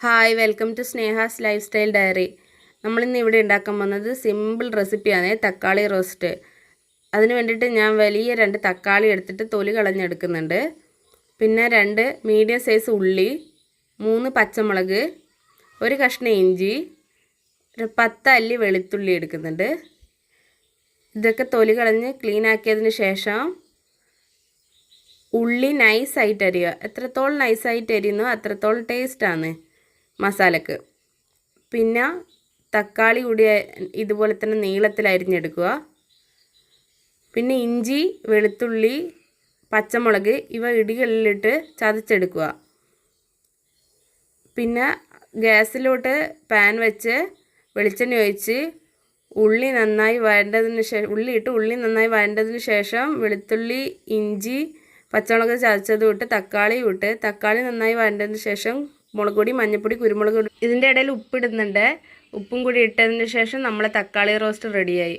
Hi welcome to Sneha's lifestyle diary നമ്മളിന്ന് ഇവിടെ ഉണ്ടാക്കാൻ പോകുന്നത് സിമ്പിൾ റെസിപ്പിയാണ് തക്കാളി റോസ്റ്റ് അതിന് വേണ്ടിയിട്ട് ഞാൻ വലിയ രണ്ട് തക്കാളി എടുത്തിട്ട് തൊലി കളഞ്ഞെടുക്കുന്നുണ്ട്. പിന്നെ രണ്ട് മീഡിയം സൈസ് ഉള്ളി മൂന്ന് പച്ചമുളക് ഒരു കഷ്ണം ഇഞ്ചി ഒരു പത്ത് അല്ലി വെളുത്തുള്ളി എടുക്കുന്നുണ്ട്. ഇതൊക്കെ തൊലി കളഞ്ഞ് ക്ലീൻ ആക്കിയതിന് ശേഷം ഉള്ളി നൈസായിട്ട് അരിയുക. എത്രത്തോളം നൈസായിട്ട് അരിയുന്നോ അത്രത്തോളം ടേസ്റ്റാണ് മസാലക്ക്. പിന്നെ തക്കാളി കൂടി ഇതുപോലെ തന്നെ നീളത്തിൽ അരിഞ്ഞെടുക്കുക. പിന്നെ ഇഞ്ചി വെളുത്തുള്ളി പച്ചമുളക് ഇവ ഇടികളിലിട്ട് ചതച്ചെടുക്കുക. പിന്നെ ഗ്യാസിലോട്ട് പാൻ വെച്ച് വെളിച്ചെണ്ണ ഒഴിച്ച് ഉള്ളി നന്നായി വഴണ്ടതിന് ശേഷം ഉള്ളി ഇട്ട് ഉള്ളി നന്നായി വഴണ്ടതിന് ശേഷം വെളുത്തുള്ളി ഇഞ്ചി പച്ചമുളക് ചതച്ചതും ഇട്ട് തക്കാളി ഇട്ട് തക്കാളി നന്നായി വഴണ്ടതിന് ശേഷം മുളക് പൊടി മഞ്ഞൾപ്പൊടി കുരുമുളക് ഇതിന്റെ ഇടയിൽ ഉപ്പിടുന്നുണ്ട്. ഉപ്പും കൂടി ഇട്ടതിന് ശേഷം നമ്മളെ തക്കാളി റോസ്റ്റ് റെഡിയായി.